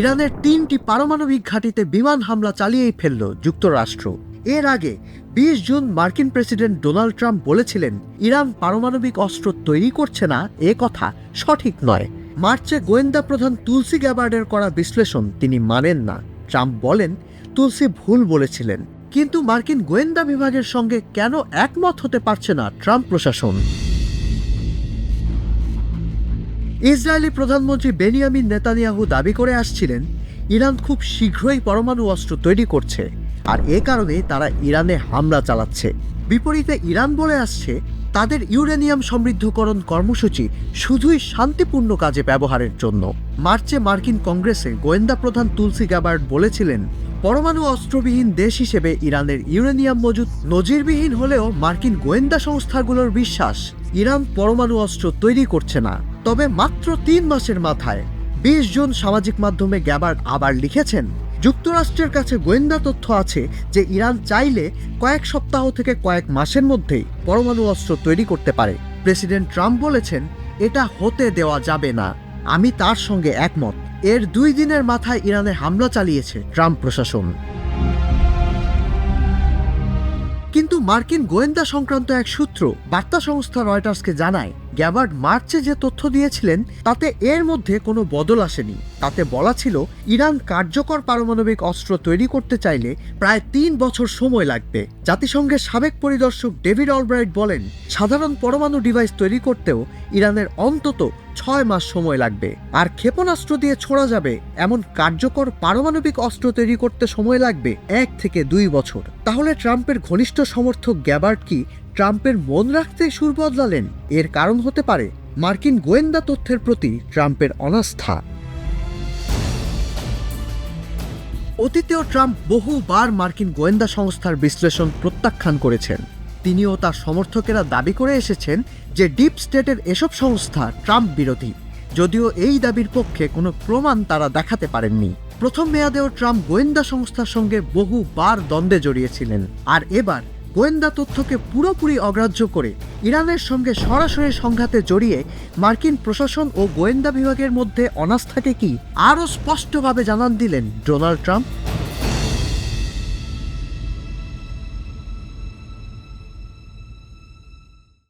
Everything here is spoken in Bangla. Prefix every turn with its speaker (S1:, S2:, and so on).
S1: ইরানের তিনটি পারমাণবিক ঘাঁটিতে বিমান হামলা চালিয়েই ফেলল যুক্তরাষ্ট্র এর আগে বিশ জুন মার্কিন প্রেসিডেন্ট ডোনাল্ড ট্রাম্প বলেছিলেন ইরান পারমাণবিক অস্ত্র তৈরি করছে না এ কথা সঠিক নয় মার্চে গোয়েন্দা প্রধান তুলসী গ্যাবার্ডের করা বিশ্লেষণ তিনি মানেন না ট্রাম্প বলেন তুলসী ভুল বলেছিলেন কিন্তু মার্কিন গোয়েন্দা বিভাগের সঙ্গে কেন একমত হতে পারছে না ট্রাম্প প্রশাসন
S2: ইসরায়েলি প্রধানমন্ত্রী বেনিয়ামিন নেতানিয়াহু দাবি করে আসছিলেন ইরান খুব শীঘ্রই পরমাণু অস্ত্র তৈরি করছে আর এ কারণে তারা ইরানে হামলা চালাচ্ছে বিপরীতে ইরান বলে আসছে তাদের ইউরেনিয়াম সমৃদ্ধকরণ কর্মসূচি শুধুই শান্তিপূর্ণ কাজে ব্যবহারের জন্য মার্চে মার্কিন কংগ্রেসে গোয়েন্দা প্রধান তুলসি গ্যাবার্ড বলেছিলেন পরমাণু অস্ত্রবিহীন দেশ হিসেবে ইরানের ইউরেনিয়াম মজুদ নজিরবিহীন হলেও মার্কিন গোয়েন্দা সংস্থাগুলোর বিশ্বাস ইরান পরমাণু অস্ত্র তৈরি করছে না তবে মাত্র তিন মাসের মাথায় বিশ জন সামাজিক মাধ্যমে গ্যাবার আবার লিখেছেন যুক্তরাষ্ট্রের কাছে গোয়েন্দা তথ্য আছে যে ইরান চাইলে কয়েক সপ্তাহ থেকে কয়েক মাসের মধ্যেই পরমাণু অস্ত্র তৈরি করতে পারে প্রেসিডেন্ট ট্রাম্প বলেছেন এটা হতে দেওয়া যাবে না আমি তার সঙ্গে একমত এর দুই দিনের মাথায় ইরানে হামলা চালিয়েছে ট্রাম্প প্রশাসন মার্কিন গোয়েন্দা সংক্রান্ত এক সূত্র বার্তা সংস্থা রয়টার্সকে জানায় গ্যাবার্ড মার্চে যে তথ্য দিয়েছিলেন তাতে এর মধ্যে কোনো বদল আসেনি তাতে বলা ছিল ইরান কার্যকর পারমাণবিক অস্ত্র তৈরি করতে চাইলে প্রায় তিন বছর সময় লাগবে জাতিসংঘের সাবেক পরিদর্শক ডেভিড অলব্রাইট বলেন সাধারণ পরমাণু ডিভাইস তৈরি করতেও ইরানের অন্তত ছয় মাস সময় লাগবে আর ক্ষেপণাস্ত্র দিয়ে ছোড়া যাবে এমন কার্যকর পারমাণবিক অস্ত্র তৈরি করতে সময় লাগবে এক থেকে দুই বছর তাহলে ট্রাম্পের ঘনিষ্ঠ সমর্থক গ্যাবার্ট কি ট্রাম্পের মন রাখতে সুর বদলালেন এর কারণ হতে পারে মার্কিন গোয়েন্দা তথ্যের প্রতি ট্রাম্পের অনাস্থা অতীতেও ট্রাম্প বহুবার মার্কিন গোয়েন্দা সংস্থার বিশ্লেষণ প্রত্যাখ্যান করেছেন তিনি ও তার সমর্থকেরা দাবি করে এসেছেন যে ডিপ স্টেটের এসব সংস্থা ট্রাম্প বিরোধী যদিও এই দাবির পক্ষে কোনো প্রমাণ তারা দেখাতে পারেননি প্রথম মেয়াদেও ট্রাম্প গোয়েন্দা সংস্থার সঙ্গে বহুবার দ্বন্দ্বে জড়িয়েছিলেন আর এবার গোয়েন্দা তথ্যকে পুরোপুরি অগ্রাহ্য করে ইরানের সঙ্গে সরাসরি সংঘাতে জড়িয়ে মার্কিন প্রশাসন ও গোয়েন্দা বিভাগের মধ্যে অনাস্থাকে কি আরও স্পষ্টভাবে জানান দিলেন ডোনাল্ড ট্রাম্প